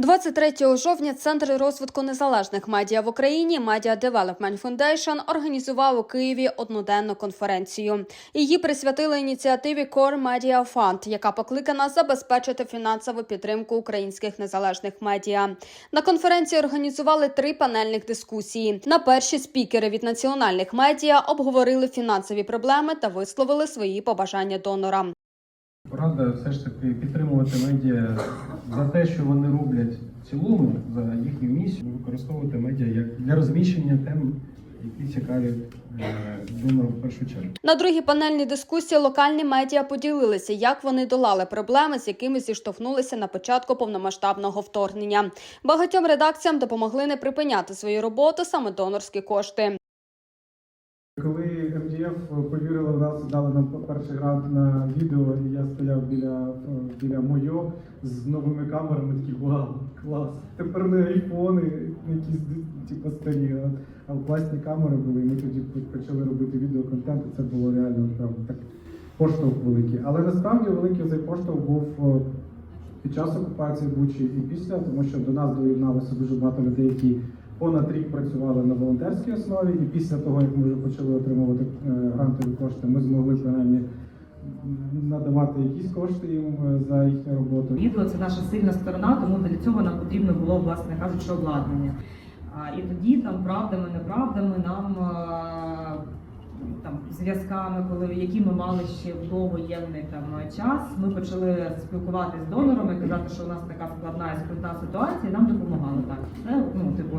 23 жовтня Центр розвитку незалежних медіа в Україні Media Development Foundation організував у Києві одноденну конференцію. Її присвятили ініціативі Core Media Fund, яка покликана забезпечити фінансову підтримку українських незалежних медіа. На конференції організували три панельних дискусії. На перші спікери від національних медіа обговорили фінансові проблеми та висловили свої побажання донорам. Порада все ж таки підтримувати медіа за те, що вони роблять в цілому, за їхню місію, використовувати медіа як для розміщення тем, які цікаві е, першу чергу. На другій панельній дискусії локальні медіа поділилися, як вони долали проблеми, з якими зіштовхнулися на початку повномасштабного вторгнення. Багатьом редакціям допомогли не припиняти свою роботу саме донорські кошти. Коли МДФ повірили в нас, дали нам перший грант на відео, і я стояв біля, е, біля Мойо з новими камерами, такий вау, клас. Тепер не айфони, якісь типу, старі, а, класні камери були. І ми тоді почали робити відеоконтент, і це було реально прям так поштовх великий. Але насправді великий цей поштовх був е, під час окупації Бучі і після, тому що до нас доєдналося дуже багато людей, які понад рік працювали на волонтерській основі, і після того, як ми вже почали отримувати е, грантові кошти, ми змогли принаймні надавати якісь кошти їм е, за їхню роботу. Відео це наша сильна сторона, тому для цього нам потрібно було, власне кажучи, обладнання. І тоді там правдами, неправдами нам там зв'язками, коли які ми мали ще в довоєнний там час, ми почали спілкуватися з донорами, казати, що у нас така складна і скрутна ситуація, нам допомагали так. Ну, типу,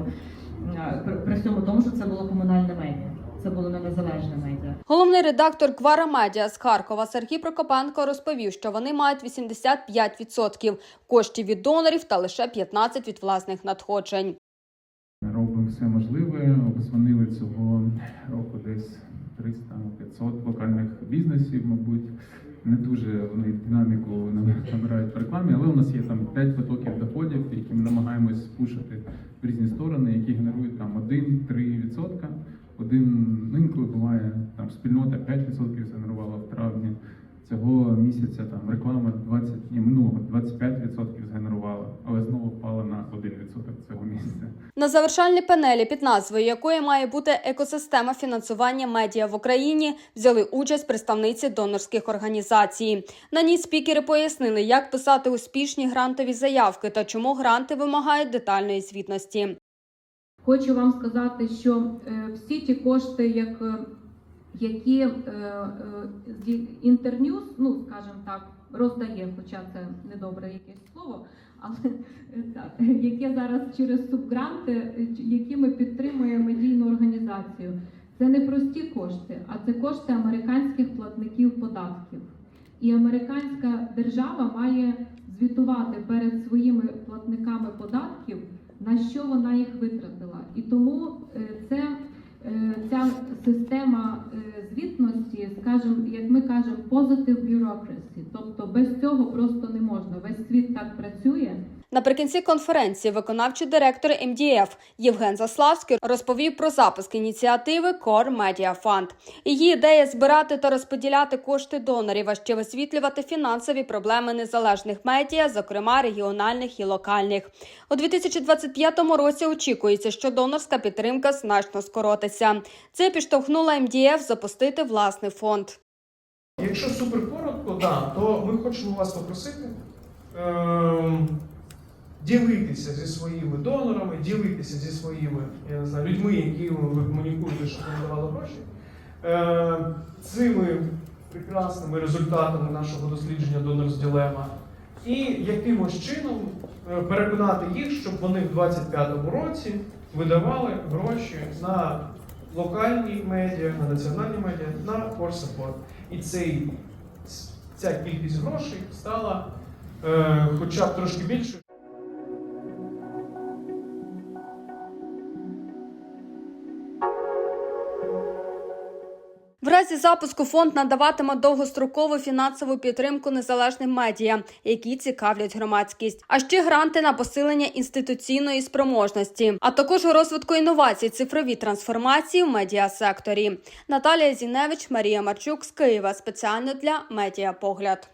при, при всьому тому, що це було комунальне медіа, це було не незалежне медіа. Головний редактор Квара Медіа з Харкова Сергій Прокопенко розповів, що вони мають 85% коштів від донорів та лише 15% від власних надходжень. Робимо все можливе. Обзвонили цього року десь 300-500 локальних бізнесів, мабуть. Не дуже вони динаміку набирають в рекламі, але у нас є там 5 потоків доходів, які ми намагаємось пушити в різні сторони, які генерують там 1-3%. Один ну, інколи буває там спільнота 5% згенерувала в травні. Цього місяця там реклама 20, ні, минулого 25% згенерувала, але знову впала на 1% цього місяця. На завершальній панелі, під назвою якої має бути екосистема фінансування медіа в Україні, взяли участь представниці донорських організацій. На ній спікери пояснили, як писати успішні грантові заявки та чому гранти вимагають детальної звітності. Хочу вам сказати, що е, всі ті кошти, як, е, які е, е, інтерньюз, ну скажімо так, роздає, хоча це недобре якесь слово, але е, так, яке зараз через субгранти, якими підтримує медійну організацію, це не прості кошти, а це кошти американських платників податків. І американська держава має звітувати перед своїми платниками податків, на що вона їх витратила. І тому це, система е, звітності, скажімо, як ми кажемо, позитив бюрокрасі. Тобто без цього просто не можна. Весь світ так працює. Наприкінці конференції виконавчий директор МДФ Євген Заславський розповів про запуск ініціативи Core Media Fund. Її ідея збирати та розподіляти кошти донорів, а ще висвітлювати фінансові проблеми незалежних медіа, зокрема регіональних і локальних. У 2025 році очікується, що донорська підтримка значно скоротиться. Це підштовхнуло МДФ запустити власний фонд. Якщо супер коротко, да, то ми хочемо вас попросити ем, ділитися зі своїми донорами, ділитися зі своїми я не знаю, людьми, які ви комунікуєте, щоб вам давали гроші. Е, цими прекрасними результатами нашого дослідження Донорс Ділема і якимось чином е, переконати їх, щоб вони в 25-му році видавали гроші на локальні медіа, на національні медіа, на Core Support. І цей, ця кількість грошей стала е, хоча б трошки більшою. Разі запуску фонд надаватиме довгострокову фінансову підтримку незалежним медіа, які цікавлять громадськість, а ще гранти на посилення інституційної спроможності, а також розвитку інновацій, цифрові трансформації в медіасекторі. Наталія Зіневич, Марія Марчук з Києва спеціально для медіапогляд.